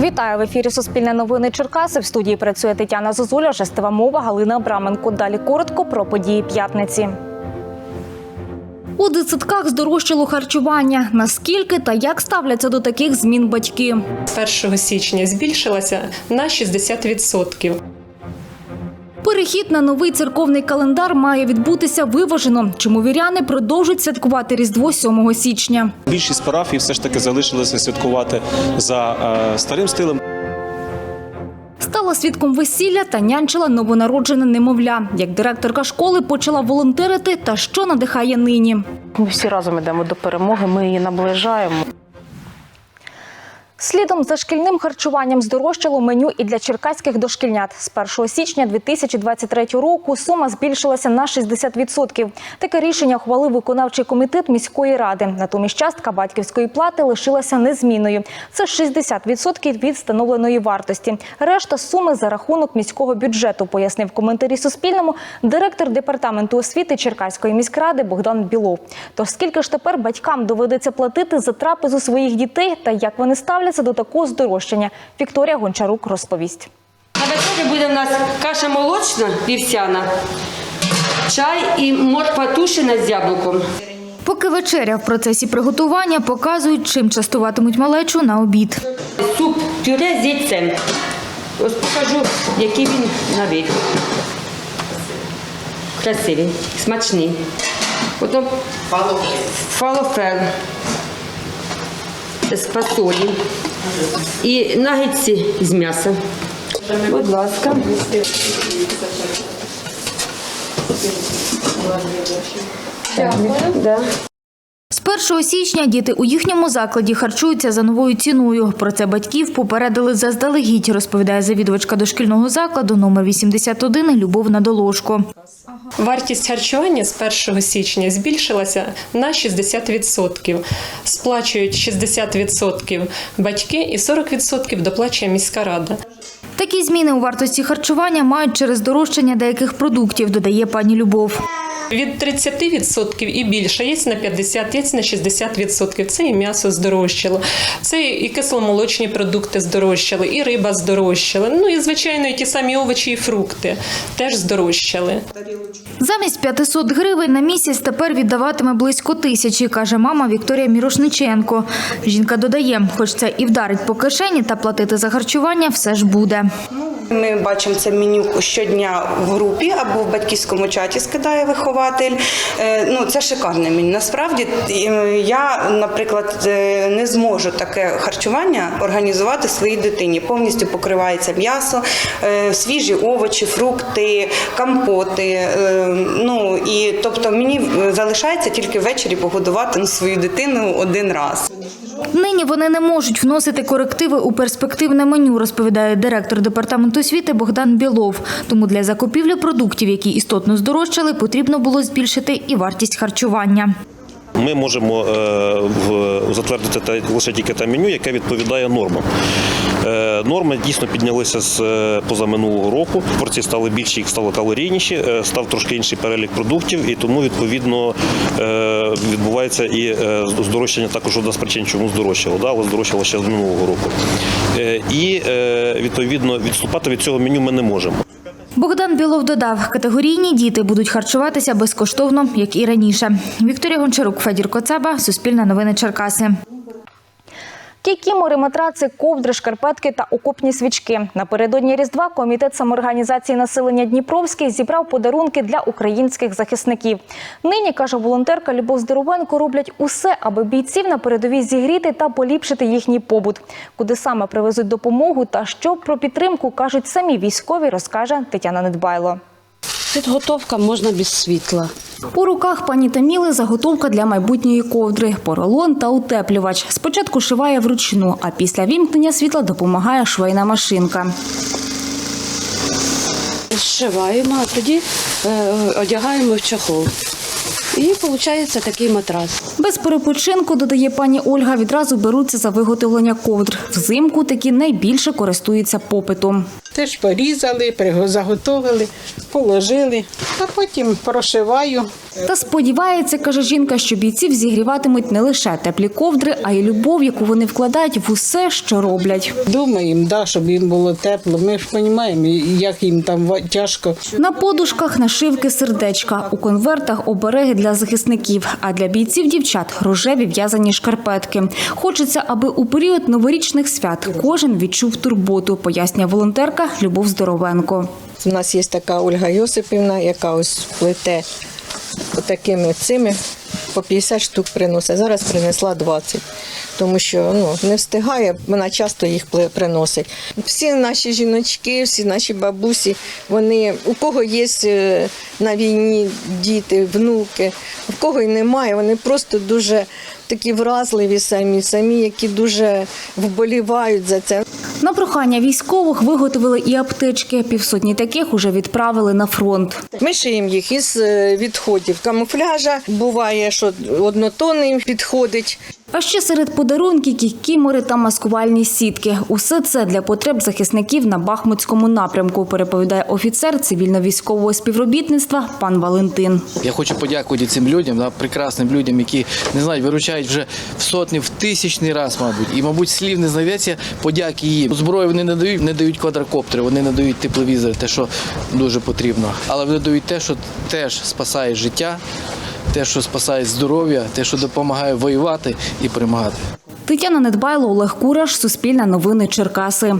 Вітаю в ефірі Суспільне новини Черкаси. В студії працює Тетяна Зозуля, жестива мова Галина Абраменко. Далі коротко про події п'ятниці. У дитсадках здорожчало харчування. Наскільки та як ставляться до таких змін батьки? з 1 січня збільшилася на 60%. Перехід на новий церковний календар має відбутися виважено. Чому віряни продовжують святкувати Різдво 7 січня? Більшість парафій все ж таки залишилися святкувати за е, старим стилем. Стала свідком весілля та нянчила новонароджене немовля. Як директорка школи почала волонтерити та що надихає нині. Ми всі разом йдемо до перемоги, ми її наближаємо. Слідом за шкільним харчуванням здорожчало меню і для черкаських дошкільнят. З 1 січня 2023 року сума збільшилася на 60%. Таке рішення ухвалив виконавчий комітет міської ради. Натомість частка батьківської плати лишилася незмінною. Це 60% від встановленої вартості. Решта суми за рахунок міського бюджету, пояснив в коментарі Суспільному директор департаменту освіти Черкаської міськради Богдан Білов. Тож скільки ж тепер батькам доведеться платити за трапезу своїх дітей та як вони ставляться до такого здорожчання? Вікторія Гончарук розповість. На вечері буде в нас каша молочна вівсяна, чай і морква тушена з яблуком. Поки вечеря в процесі приготування показують, чим частуватимуть малечу на обід. Суп пюре з яйцем. Ось покажу, який він на вид. Красивий, смачний. Потім фалофел з фасолі і нагетці з м'яса. Будь ласка. Дякую. Да. З 1 січня діти у їхньому закладі харчуються за новою ціною. Про це батьків попередили заздалегідь, розповідає завідувачка дошкільного закладу номер 81 Любов Надоложко. Вартість харчування з 1 січня збільшилася на 60%. Сплачують 60% батьки і 40% доплачує міська рада. Такі зміни у вартості харчування мають через дорожчання деяких продуктів, додає пані Любов. Від 30% і більше, є на 50%, є на 60%. Це і м'ясо здорожчало, це і кисломолочні продукти здорожчали, і риба здорожчала. Ну і звичайно, і ті самі овочі і фрукти теж здорожчали. Замість 500 гривень на місяць тепер віддаватиме близько тисячі, каже мама Вікторія Мірошниченко. Жінка додає, хоч це і вдарить по кишені, та платити за харчування все ж буде. Ми бачимо це меню щодня в групі або в батьківському чаті скидає вихователь. Е, Ну, це шикарне меню. Насправді е, я, наприклад, е, не зможу таке харчування організувати своїй дитині. Повністю покривається м'ясо, свіжі овочі, фрукти, компоти. Ну і тобто мені залишається тільки ввечері погодувати свою дитину один раз. Нині вони не можуть вносити корективи у перспективне меню, розповідає директор департаменту освіти Богдан Білов. Тому для закупівлі продуктів, які істотно здорожчали, потрібно було збільшити і вартість харчування. Ми можемо е, затвердити лише тільки те меню, яке відповідає нормам. Е, Норми дійсно піднялися з е, позаминулого року. Порції стали більші, їх стало калорійніші, став трошки інший перелік продуктів, і тому відповідно відбувається і здорожчання також одна з причин, чому здорожчало, але здорожчало ще з минулого року. І відповідно відступати від цього меню ми не можемо. Богдан Білов додав, категорійні діти будуть харчуватися безкоштовно, як і раніше. Вікторія Гончарук, Федір Коцаба, Суспільне новини Черкаси. Кікімори, матраци, ковдри, шкарпетки та окопні свічки. Напередодні Різдва комітет самоорганізації населення Дніпровський зібрав подарунки для українських захисників. Нині, каже волонтерка Любов Здоровенко, роблять усе, аби бійців на передовій зігріти та поліпшити їхній побут. Куди саме привезуть допомогу та що про підтримку кажуть самі військові, розкаже Тетяна Недбайло. Підготовка можна без світла. У руках пані Таміли заготовка для майбутньої ковдри, поролон та утеплювач. Спочатку шиває вручну, а після вімкнення світла допомагає швейна машинка. Зшиваємо, а тоді е, одягаємо в чохол. І виходить такий матрас. Без перепочинку, додає пані Ольга, відразу беруться за виготовлення ковдр. Взимку такі найбільше користуються попитом. Теж порізали, заготовили, положили, а потім прошиваю Та сподівається, каже жінка, що бійців зігріватимуть не лише теплі ковдри, а й любов, яку вони вкладають в усе, що роблять. Думаємо, да, щоб їм було тепло. Ми ж розуміємо, як їм там ва- тяжко. На подушках нашивки сердечка, у конвертах обереги для захисників, а для бійців дівчат рожеві в'язані шкарпетки. Хочеться, аби у період новорічних свят кожен відчув турботу, пояснює волонтерка Любов Здоровенко. У нас є така Ольга Йосипівна, яка ось плете такими цими по 50 штук приносить. Зараз принесла 20, тому що ну, не встигає, вона часто їх приносить. Всі наші жіночки, всі наші бабусі, вони у кого є е, на війні діти, внуки, у кого й немає, вони просто дуже такі вразливі самі, самі, які дуже вболівають за це. Прохання військових виготовили і аптечки. Півсотні таких уже відправили на фронт. Ми шиємо їх із е, відходів камуфляжа. Буває, що однотонний підходить. А ще серед подарунків кікімори та маскувальні сітки. Усе це для потреб захисників на Бахмутському напрямку, переповідає офіцер цивільно-військового співробітництва пан Валентин. Я хочу подякувати цим людям, да, прекрасним людям, які не знаю, виручають вже в сотні, в тисячний раз, мабуть. І, мабуть, слів не знайдеться подяки їм. Зброю вони не дають, не дають квадрокоптери, вони не дають тепловізори, те, що дуже потрібно. Але вони дають те, що теж спасає життя, те, що спасає здоров'я, те, що допомагає воювати і перемагати. Тетяна Недбайло, Олег Кураш, Суспільне новини Черкаси.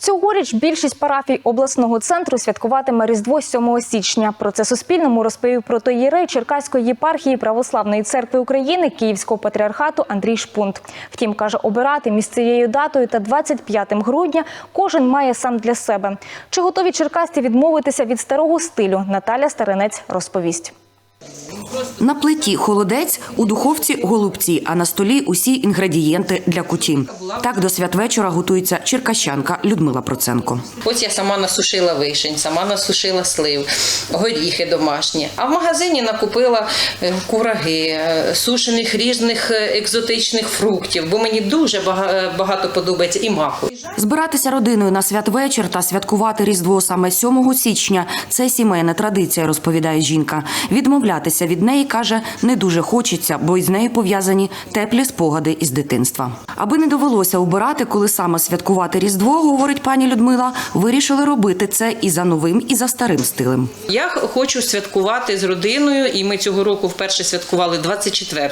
Цьогоріч більшість парафій обласного центру святкуватиме Різдво 7 січня. Про це Суспільному розповів протоїрей Черкаської єпархії Православної церкви України Київського патріархату Андрій Шпунт. Втім, каже, обирати між цією датою та 25 грудня кожен має сам для себе. Чи готові черкасці відмовитися від старого стилю? Наталя Старинець розповість. На плиті холодець, у духовці голубці, а на столі усі інгредієнти для куті. Так до святвечора готується черкащанка Людмила Проценко. Ось я сама насушила вишень, сама насушила слив, горіхи домашні. А в магазині накупила е, кураги, е, сушених різних е, екзотичних фруктів, бо мені дуже багато подобається і маку. Збиратися родиною на святвечір та святкувати Різдво саме 7 січня – це сімейна традиція, розповідає жінка. Відмовлятися від неї, каже, не дуже хочеться, бо із нею пов'язані теплі спогади із дитинства. Аби не довелося обирати, коли саме святкувати Різдво, говорить пані Людмила, вирішили робити це і за новим, і за старим стилем. Я хочу святкувати з родиною, і ми цього року вперше святкували 24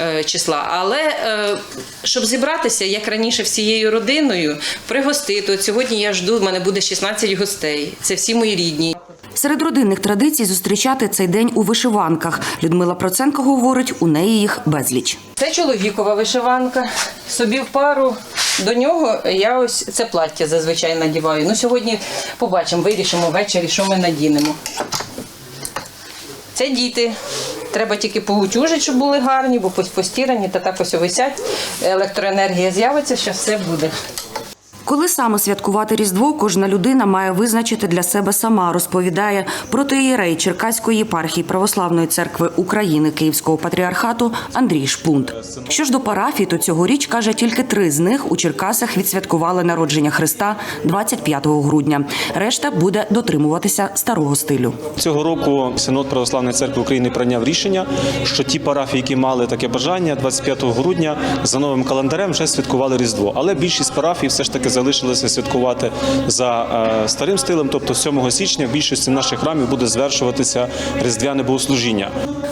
е, числа. Але е, щоб зібратися, як раніше, всією родиною, пригостити. От сьогодні я жду, в мене буде 16 гостей. Це всі мої рідні. Серед родинних традицій зустрічати цей день у вишиванках. Людмила Проценко говорить, у неї їх безліч. Це чоловікова вишиванка. Собі в пару до нього я ось це плаття зазвичай надіваю. Ну сьогодні побачимо, вирішимо ввечері, що ми надінемо. Це діти. Треба тільки поутюжити, щоб були гарні, бо постірані та так ось висять. Електроенергія з'явиться, що все буде. Коли саме святкувати Різдво, кожна людина має визначити для себе сама, розповідає протиєрей Черкаської єпархії Православної церкви України Київського патріархату Андрій Шпунт. Що ж до парафій, то цьогоріч, каже, тільки три з них у Черкасах відсвяткували народження Христа 25 грудня. Решта буде дотримуватися старого стилю. Цього року Синод Православної церкви України прийняв рішення, що ті парафії, які мали таке бажання, 25 грудня за новим календарем вже святкували Різдво. Але більшість парафій все ж таки залишилися святкувати за е, старим стилем, тобто 7 січня в більшості наших храмів буде звершуватися різдвяне богослужіння.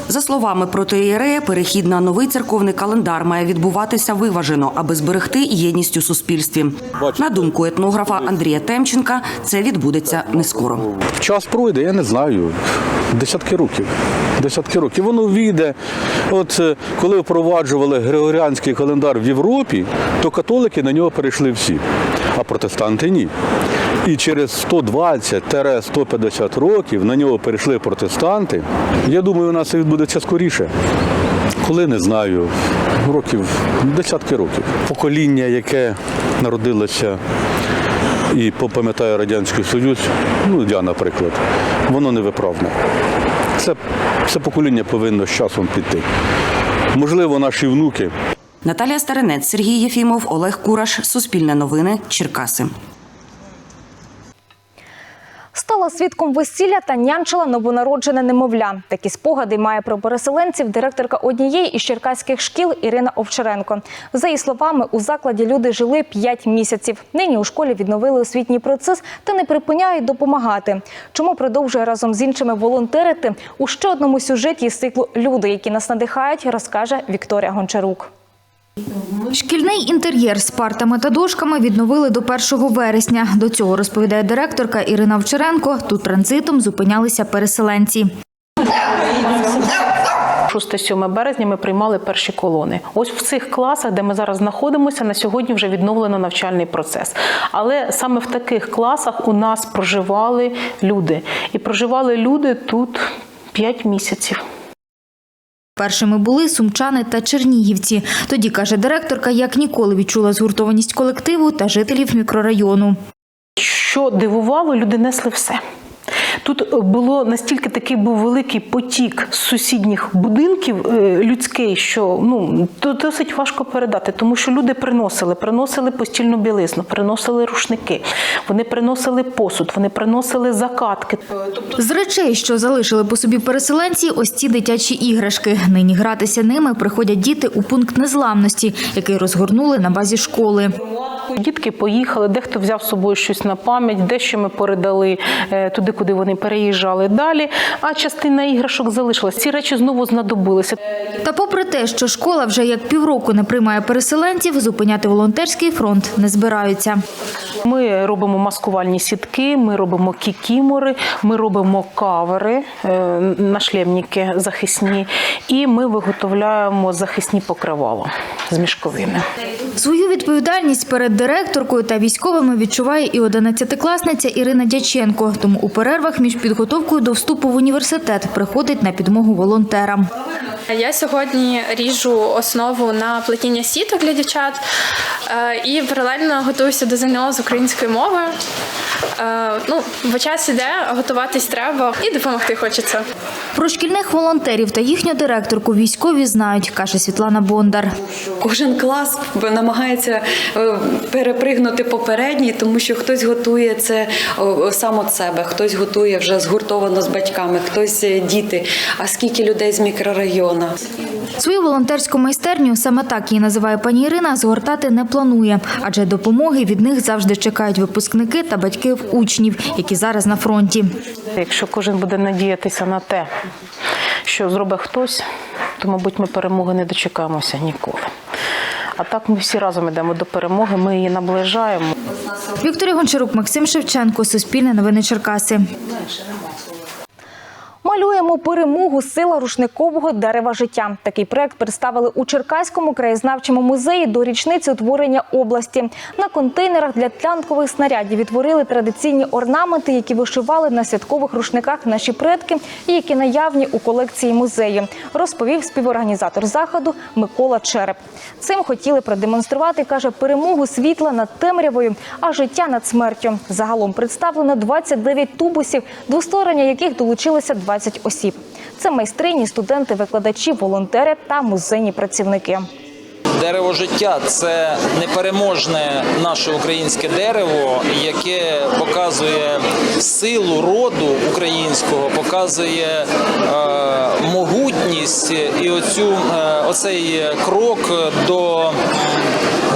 За словами протиєрея, перехід на новий церковний календар має відбуватися виважено, аби зберегти єдність у суспільстві. На думку етнографа Андрія Темченка, це відбудеться не скоро. Час пройде, я не знаю. Десятки років. Десятки років. Воно війде. От е, коли впроваджували григоріанський календар в Європі, то католики на нього перейшли всі, а протестанти ні. І через 120-150 років на нього перейшли протестанти. Я думаю, у нас це відбудеться скоріше. Коли не знаю, років десятки років. Покоління, яке народилося і пам'ятаю Радянський Союз, ну я, наприклад, воно невиправне. Це, це покоління повинно з часом піти. Можливо, наші внуки Наталія Старинець, Сергій Єфімов, Олег Кураш, Суспільне новини, Черкаси. Стала свідком весілля та нянчила новонароджене немовля. Такі спогади має про переселенців директорка однієї із черкаських шкіл Ірина Овчаренко. За її словами, у закладі люди жили 5 місяців. Нині у школі відновили освітній процес та не припиняють допомагати. Чому продовжує разом з іншими волонтерити? У ще одному сюжеті із циклу Люди, які нас надихають, розкаже Вікторія Гончарук. Шкільний інтер'єр з партами та дошками відновили до 1 вересня. До цього розповідає директорка Ірина Овчаренко. Тут транзитом зупинялися переселенці. 6-7 березня ми приймали перші колони. Ось в цих класах, де ми зараз знаходимося, на сьогодні вже відновлено навчальний процес. Але саме в таких класах у нас проживали люди. І проживали люди тут 5 місяців. Першими були сумчани та чернігівці. Тоді, каже директорка, як ніколи відчула згуртованість колективу та жителів мікрорайону. Що дивувало, люди несли все. Тут було настільки такий був великий потік з сусідніх будинків е, людський, що ну то досить важко передати, тому що люди приносили, приносили постільну білизну, приносили рушники, вони приносили посуд, вони приносили закатки. З речей, що залишили по собі переселенці, ось ці дитячі іграшки. Нині гратися ними приходять діти у пункт незламності, який розгорнули на базі школи. Дітки поїхали, дехто взяв з собою щось на пам'ять, дещо ми передали е, туди, куди вони переїжджали далі. А частина іграшок залишилась. Ці речі знову знадобилися. Та попри те, що школа вже як півроку не приймає переселенців, зупиняти волонтерський фронт не збираються. Ми робимо маскувальні сітки, ми робимо кікімори, ми робимо кавери, е, нашлемники захисні, і ми виготовляємо захисні покривала з мішковини. Свою відповідальність перед директоркою та військовими відчуває і 11-класниця Ірина Дяченко. Тому у перервах між підготовкою до вступу в університет приходить на підмогу волонтерам. Я сьогодні ріжу основу на плетіння сіток для дівчат е, і паралельно готуюся до ЗНО з української мови. Е, Ну, бо час іде, готуватись треба і допомогти хочеться. Про шкільних волонтерів та їхню директорку військові знають, каже Світлана Бондар. Кожен клас намагається е, перепригнути попередній, тому що хтось готує це сам від себе, хтось готує вже згуртовано з батьками, хтось е, діти. А скільки людей з мікрорайону? Свою волонтерську майстерню, саме так її називає пані Ірина, згортати не планує, адже допомоги від них завжди чекають випускники та батьків учнів, які зараз на фронті. Якщо кожен буде надіятися на те, що зробить хтось, то, мабуть, ми перемоги не дочекаємося ніколи. А так ми всі разом йдемо до перемоги, ми її наближаємо. Вікторія Гончарук, Максим Шевченко, Суспільне новини Черкаси. Малюємо перемогу сила рушникового дерева життя. Такий проект представили у Черкаському краєзнавчому музеї до річниці утворення області. На контейнерах для танкових снарядів відтворили традиційні орнаменти, які вишивали на святкових рушниках наші предки і які наявні у колекції музею. Розповів співорганізатор заходу Микола Череп. Цим хотіли продемонструвати, каже, перемогу світла над темрявою, а життя над смертю. Загалом представлено 29 тубусів, до створення яких долучилося 20 осіб. Це майстрині, студенти, викладачі, волонтери та музейні працівники. Дерево життя це непереможне наше українське дерево, яке показує силу роду українського, показує е, могутність і оцю, е, оцей крок до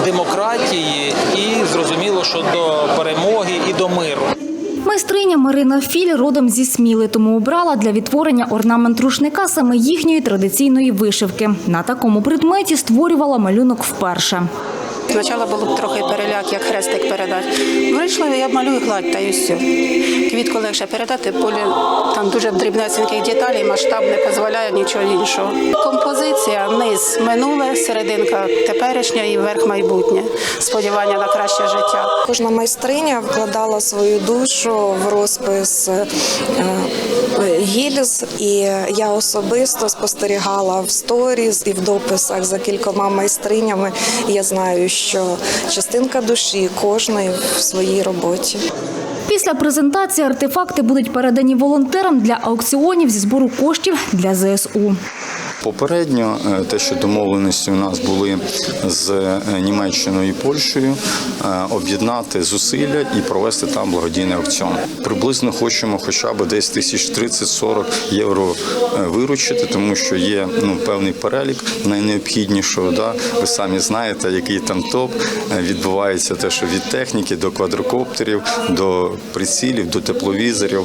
демократії, і зрозуміло, що до перемоги і до миру. Майстриня Марина Філь родом зі Сміли, тому обрала для відтворення орнамент рушника саме їхньої традиційної вишивки. На такому предметі створювала малюнок вперше. Спочатку було б трохи переляк, як хрестик передати. Вийшло, я малюю гладь та і все. Квітку легше передати, полі там дуже дрібнесеньких деталей, масштаб не дозволяє нічого іншого. Композиція, низ минуле, серединка теперішня і верх майбутнє. Сподівання на краще життя. Кожна майстриня вкладала свою душу в розпис е, гільз, і я особисто спостерігала в сторіз і в дописах за кількома майстринями. Я знаю, що частинка душі кожної в своїй роботі. Після презентації артефакти будуть передані волонтерам для аукціонів зі збору коштів для ЗСУ. Попередньо е, те, що домовленості у нас були з е, Німеччиною і Польщею, е, об'єднати зусилля і провести там благодійний аукціон. Приблизно хочемо хоча б десь тисяч 30-40 євро виручити, тому що є ну певний перелік найнеобхіднішого. Да? Ви самі знаєте, який там топ відбувається те, що від техніки до квадрокоптерів, до прицілів, до тепловізорів.